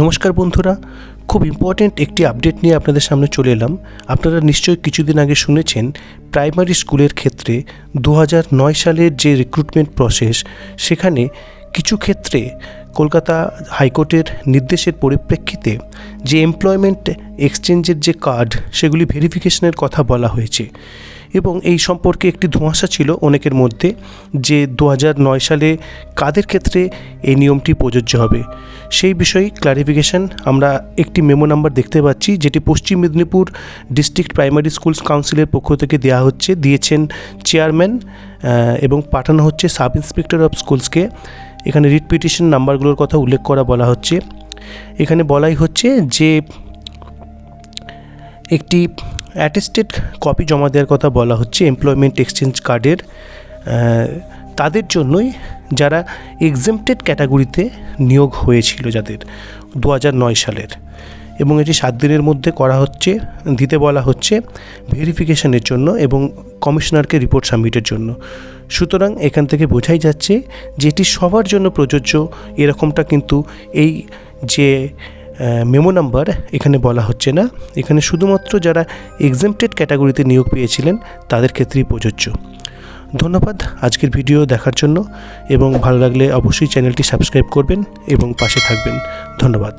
নমস্কার বন্ধুরা, খুব ইম্পর্ট্যান্ট একটি আপডেট নিয়ে আপনাদের সামনে চলে এলাম। আপনারা নিশ্চয়ই কিছুদিন আগে শুনেছেন প্রাইমারি স্কুলের ক্ষেত্রে দু সালের যে রিক্রুটমেন্ট প্রসেস সেখানে কিছু ক্ষেত্রে কলকাতা হাইকোর্টের নির্দেশের পরিপ্রেক্ষিতে যে এমপ্লয়মেন্ট এক্সচেঞ্জের যে কার্ড সেগুলি ভেরিফিকেশনের কথা বলা হয়েছে। এবং এই সম্পর্কে একটি ধোঁয়াশা ছিল অনেকের মধ্যে যে দু নয় সালে কাদের ক্ষেত্রে এই নিয়মটি প্রযোজ্য হবে। সেই বিষয়ে ক্লারিফিকেশন আমরা একটি মেমো নাম্বার দেখতে পাচ্ছি, যেটি পশ্চিম মেদিনীপুর ডিস্ট্রিক্ট প্রাইমারি স্কুলস কাউন্সিলের পক্ষ থেকে দেওয়া হচ্ছে। দিয়েছেন চেয়ারম্যান এবং পাঠানো হচ্ছে সাব ইন্সপেক্টর অফ স্কুলসকে এখানে রিট পিটিশন নাম্বারগুলোর কথা উল্লেখ করা বলা হচ্ছে। এখানে বলাই হচ্ছে যে, একটি অ্যাটেস্টেড কপি জমা দেওয়ার কথা বলা হচ্ছে এমপ্লয়মেন্ট এক্সচেঞ্জ কার্ডের তাদের জন্যই যারা এক্সেমটেড ক্যাটাগরিতে নিয়োগ হয়েছিল যাদের দু সালের। এবং এটি সাত দিনের মধ্যে করা হচ্ছে, দিতে বলা হচ্ছে ভেরিফিকেশনের জন্য এবং কমিশনারকে রিপোর্ট সাবমিটের জন্য। সুতরাং এখান থেকে বোঝাই যাচ্ছে যে এটি সবার জন্য প্রযোজ্য। এরকমটা কিন্তু এই যে মেমো নাম্বার এখানে বলা হচ্ছে না। এখানে শুধুমাত্র যারা এক্সেমটেড ক্যাটাগরিতে নিয়োগ পেয়েছিলেন, তাদের ক্ষেত্রেই প্রযোজ্য। ধন্যবাদ আজকের ভিডিও দেখার জন্য এবং ভালো লাগলে অবশ্যই চ্যানেলটি সাবস্ক্রাইব করবেন এবং পাশে থাকবেন। ধন্যবাদ।